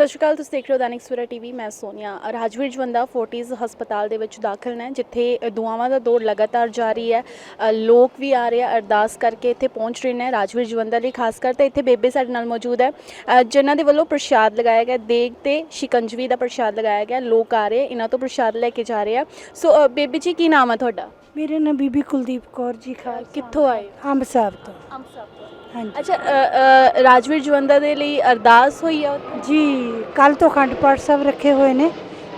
ਸਤਿ ਸ਼੍ਰੀ ਅਕਾਲ ਤੁਸੀਂ ਦੇਖ ਰਹੇ ਹੋ ਦੈਨਿਕ ਸਵੇਰਾ ਟੀਵੀ ਮੈਂ ਸੋਨੀਆ ਰਾਜਵੀਰ ਜਵੰਦਾ ਫੋਰਟਿਸ ਹਸਪਤਾਲ ਦੇ ਵਿੱਚ ਦਾਖਲ ਨੇ ਜਿੱਥੇ ਦੁਆਵਾਂ ਦਾ ਦੌਰ ਲਗਾਤਾਰ ਜਾਰੀ ਹੈ। ਅ, ਲੋਕ ਵੀ ਆ ਰਹੇ ਆ ਅਰਦਾਸ ਕਰਕੇ ਇੱਥੇ ਪਹੁੰਚ ਰਹੇ ਨੇ ਰਾਜਵੀਰ ਜਵੰਦਾ ਲਈ ਖਾਸ ਕਰ ਤੇ ਇੱਥੇ ਬੇਬੇ ਸਾਡੇ ਨਾਲ ਮੌਜੂਦ ਹੈ। ਅ, ਜਿਨ੍ਹਾਂ ਦੇ ਵੱਲੋਂ ਪ੍ਰਸ਼ਾਦ ਲਗਾਇਆ ਗਿਆ ਦੇਗ ਤੇ ਸ਼ਿਕੰਜਵੀ ਦਾ ਪ੍ਰਸ਼ਾਦ ਲਗਾਇਆ ਗਿਆ ਲੋਕ ਆ ਰਹੇ ਇਹਨਾਂ ਤੋਂ ਪ੍ਰਸ਼ਾਦ ਲੈ ਕੇ ਜਾ ਰਹੇ ਆ। ਸੋ ਅ, ਬੇਬੇ ਜੀ ਕੀ ਨਾਮ ਹੈ ਤੁਹਾਡਾ? ਮੇਰੇ ਨਾਮ ਬੀਬੀ ਕੁਲਦੀਪ ਕੌਰ ਜੀ ਖਾਲਸਾ। ਕਿੱਥੋਂ ਆਏ? ਅੰਬ ਸਾਹਿਬ ਤੋਂ। ਅੰਮ੍ਰਿਤਸਰ ਤੋਂ। ਹਾਂਜੀ। ਅੱਛਾ ਅ, ਅ, ਰਾਜਵੀਰ ਜਵੰਦਾ ਦੇ ਲਈ ਅਰਦਾਸ ਹੋਈ ਆ? ਜੀ ਕੱਲ ਤੋਂ ਅਖੰਡ ਪਾਠ ਸਾਹਿਬ ਰੱਖੇ ਹੋਏ ਨੇ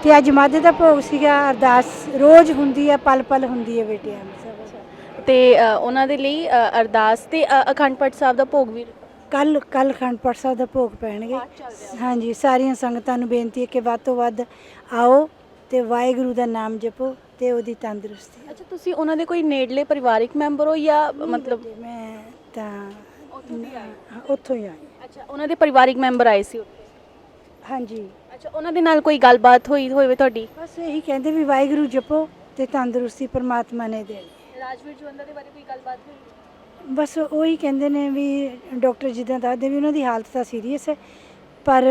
ਤੇ ਅੱਜ ਮਾਦੇ ਦਾ ਭੋਗ ਸੀਗਾ ਅਰਦਾਸ ਰੋਜ਼ ਹੁੰਦੀ ਹੈ ਪਲ ਪਲ ਹੁੰਦੀ ਹੈ ਬੇਟੇ ਅੰਬ ਸਾਹਿਬ ਤੇ ਅ, ਉਹਨਾਂ ਦੇ ਲਈ ਅ, ਅਰਦਾਸ ਤੇ ਅ, ਅਖੰਡ ਪਾਠ ਸਾਹਿਬ ਦਾ ਭੋਗ ਵੀ ਕੱਲ ਕੱਲ ਅਖੰਡ ਪਾਠ ਸਾਹਿਬ ਦਾ ਭੋਗ ਪੈਣਗੇ। ਹਾਂਜੀ ਸਾਰੀਆਂ ਸੰਗਤਾਂ ਨੂੰ ਬੇਨਤੀ ਹੈ ਕਿ ਵੱਧ ਤੋਂ ਵੱਧ ਆਓ ਤੇ ਵਾਹਿਗੁਰੂ ਦਾ ਨਾਮ ਜਪੋ ਤੇ ਉਹਦੀ ਤੰਦਰੁਸਤੀ। ਅੱਛਾ ਤੁਸੀਂ ਉਹਨਾਂ ਦੇ ਕੋਈ ਨੇੜਲੇ ਪਰਿਵਾਰਿਕ ਮੈਂਬਰ ਹੋ ਜਾਂ ਮਤਲਬ ਤੇ ਮੈਂ ਤਾਂ ਹਾਂ, ਉੱਥੋਂ ਹੀ ਆਈ ਅੱਛਾ ਉਹਨਾਂ ਦੇ ਪਰਿਵਾਰਿਕ ਮੈਂਬਰ ਆਏ ਸੀ ਉੱਥੇ? ਹਾਂਜੀ। ਅੱਛਾ ਉਹਨਾਂ ਦੇ ਨਾਲ ਕੋਈ ਗੱਲਬਾਤ ਹੋਈ ਹੋਵੇ ਤੁਹਾਡੀ? ਬਸ ਇਹੀ ਕਹਿੰਦੇ ਵੀ ਵਾਹਿਗੁਰੂ ਜਪੋ ਤੇ ਤੰਦਰੁਸਤੀ ਪ੍ਰਮਾਤਮਾ ਨੇ ਦੇਣੀ। ਰਾਜਵੀਰ ਜਵੰਦਾ ਦੇ ਬਾਰੇ ਕੋਈ ਗੱਲਬਾਤ ਹੋਈ? ਬਸ ਉਹੀ ਕਹਿੰਦੇ ਨੇ ਵੀ ਡਾਕਟਰ ਜਿੱਦਾਂ ਦੱਸਦੇ ਵੀ ਉਹਨਾਂ ਦੀ ਹਾਲਤ ਤਾਂ ਸੀਰੀਅਸ ਹੈ ਪਰ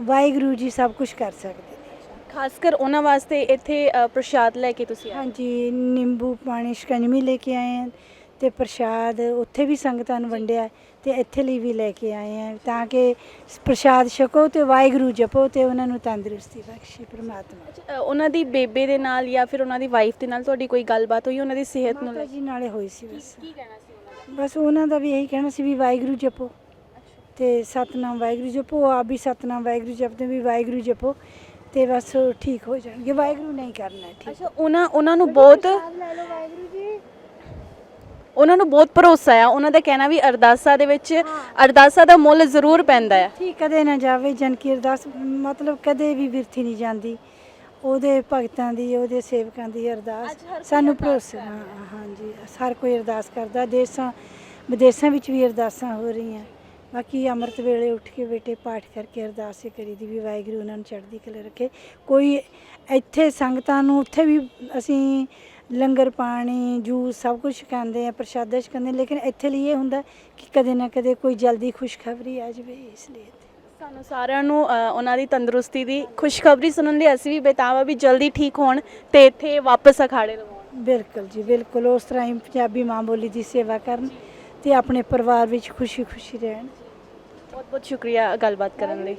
ਵਾਹਿਗੁਰੂ ਜੀ ਸਭ ਕੁਝ ਕਰ ਸਕਦੇ ਨੇ। ਖਾਸ ਕਰ ਉਹਨਾਂ ਵਾਸਤੇ ਇੱਥੇ ਅ, ਪ੍ਰਸ਼ਾਦ ਲੈ ਕੇ ਤੁਸੀਂ ਆਏ? ਹਾਂਜੀ ਨਿੰਬੂ ਪਾਣੀ ਸ਼ਿਕੰਜਵੀ ਲੈ ਕੇ ਆਏ ਹਾਂ ਤੇ ਪ੍ਰਸ਼ਾਦ ਉੱਥੇ ਵੀ ਸੰਗਤਾਂ ਨੂੰ ਵੰਡਿਆ ਤੇ ਇੱਥੇ ਲਈ ਵੀ ਲੈ ਕੇ ਆਏ ਹਾਂ ਤਾਂ ਕਿ ਪ੍ਰਸ਼ਾਦ ਛਕੋ ਤੇ ਵਾਹਿਗੁਰੂ ਜਪੋ ਤੇ ਉਹਨਾਂ ਨੂੰ ਤੰਦਰੁਸਤੀ ਬਖਸ਼ੇ ਪ੍ਰਮਾਤਮਾ। ਅ, ਉਹਨਾਂ ਦੀ ਬੇਬੇ ਦੇ ਨਾਲ ਜਾਂ ਫਿਰ ਉਹਨਾਂ ਦੀ ਵਾਈਫ ਦੇ ਨਾਲ ਤੁਹਾਡੀ ਕੋਈ ਗੱਲਬਾਤ ਹੋਈ ਉਹਨਾਂ ਦੀ ਸਿਹਤ ਨੂੰ ਮਾਤਾ ਲੈ ਜੀ ਨਾਲੇ ਹੋਈ ਸੀ ਬਸ। ਕੀ ਕਹਿਣਾ ਸੀ ਉਹਨਾਂ ਦਾ? ਬਸ ਉਹਨਾਂ ਦਾ ਵੀ ਇਹੀ ਕਹਿਣਾ ਸੀ ਵੀ ਵਾਹਿਗੁਰੂ ਜਪੋ ਤੇ ਸਤਨਾਮ ਵਾਹਿਗੁਰੂ ਜਪੋ ਆਪ ਵੀ ਸਤਨਾਮ ਵਾਹਿਗੁਰੂ ਜਪਦੇ ਵੀ ਵਾਹਿਗੁਰੂ ਜਪੋ ਤੇ ਬਸ ਉਹ ਠੀਕ ਹੋ ਜਾਣਗੇ ਵਾਹਿਗੁਰੂ ਨਹੀਂ ਕਰਨਾ ਠੀਕ। ਅੱਛਾ ਉਹਨਾਂ ਉਹਨਾਂ ਨੂੰ ਬਹੁਤ ਲੈ ਲਓ ਵਾਹਿਗੁਰੂ ਜੀ। ਉਹਨਾਂ ਨੂੰ ਬਹੁਤ ਭਰੋਸਾ ਆ। ਉਹਨਾਂ ਦਾ ਕਹਿਣਾ ਵੀ ਅਰਦਾਸਾਂ ਦੇ ਵਿੱਚ ਅਰਦਾਸਾਂ ਦਾ ਮੁੱਲ ਜ਼ਰੂਰ ਪੈਂਦਾ ਹੈ ਠੀਕ ਕਦੇ ਨਾ ਜਾਵੇ ਜਨ ਕੀ ਅਰਦਾਸ ਮਤਲਬ ਕਦੇ ਵੀ ਵਿਰਥੀ ਨਹੀਂ ਜਾਂਦੀ। ਉਹਦੇ ਭਗਤਾਂ ਦੀ ਉਹਦੇ ਸੇਵਕਾਂ ਦੀ ਅਰਦਾਸ। ਸਾਨੂੰ ਭਰੋਸਾ ਹਾਂ ਹਾਂਜੀ ਹਰ ਕੋਈ ਅਰਦਾਸ ਕਰਦਾ। ਦੇਸਾਂ ਵਿਦੇਸ਼ਾਂ ਵਿੱਚ ਵੀ ਅਰਦਾਸਾਂ ਹੋ ਰਹੀਆਂ। ਬਾਕੀ ਅੰਮ੍ਰਿਤ ਵੇਲੇ ਉੱਠ ਕੇ ਬੇਟੇ ਪਾਠ ਕਰਕੇ ਅਰਦਾਸ ਹੀ ਕਰੀਦੀ ਵੀ ਵਾਹਿਗੁਰੂ ਉਹਨਾਂ ਨੂੰ ਚੜ੍ਹਦੀ ਕਲਾ ਰੱਖੇ। ਕੋਈ ਇੱਥੇ ਸੰਗਤਾਂ ਨੂੰ ਉੱਥੇ ਵੀ ਅਸੀਂ ਲੰਗਰ ਪਾਣੀ ਜੂਸ ਸਭ ਕੁਝ ਛਕਾਉਂਦੇ ਆ ਪ੍ਰਸ਼ਾਦਾ ਛਕਾਉਂਦੇ ਲੇਕਿਨ ਇੱਥੇ ਲਈ ਇਹ ਹੁੰਦਾ ਕਿ ਕਦੇ ਨਾ ਕਦੇ ਕੋਈ ਜਲਦੀ ਖੁਸ਼ਖਬਰੀ ਆ ਜਾਵੇ ਇਸ ਲਈ ਇੱਥੇ। ਸਾਨੂੰ ਸਾਰਿਆਂ ਨੂੰ ਉਹਨਾਂ ਦੀ ਤੰਦਰੁਸਤੀ ਦੀ ਖੁਸ਼ਖਬਰੀ ਸੁਣਨ ਲਈ ਅਸੀਂ ਵੀ ਬੇਤਾਵਾ ਵੀ ਜਲਦੀ ਠੀਕ ਹੋਣ ਤੇ ਇੱਥੇ ਵਾਪਸ ਅਖਾੜੇ ਲਵਾਉਣ। ਬਿਲਕੁਲ ਜੀ ਬਿਲਕੁਲ ਉਸ ਤਰ੍ਹਾਂ ਹੀ ਪੰਜਾਬੀ ਮਾਂ ਬੋਲੀ ਦੀ ਸੇਵਾ ਕਰਨ ਤੇ ਆਪਣੇ ਪਰਿਵਾਰ ਵਿੱਚ ਖੁਸ਼ੀ ਖੁਸ਼ੀ ਰਹਿਣ। ਬਹੁਤ ਬਹੁਤ ਸ਼ੁਕਰੀਆ ਗੱਲਬਾਤ ਕਰਨ ਲਈ।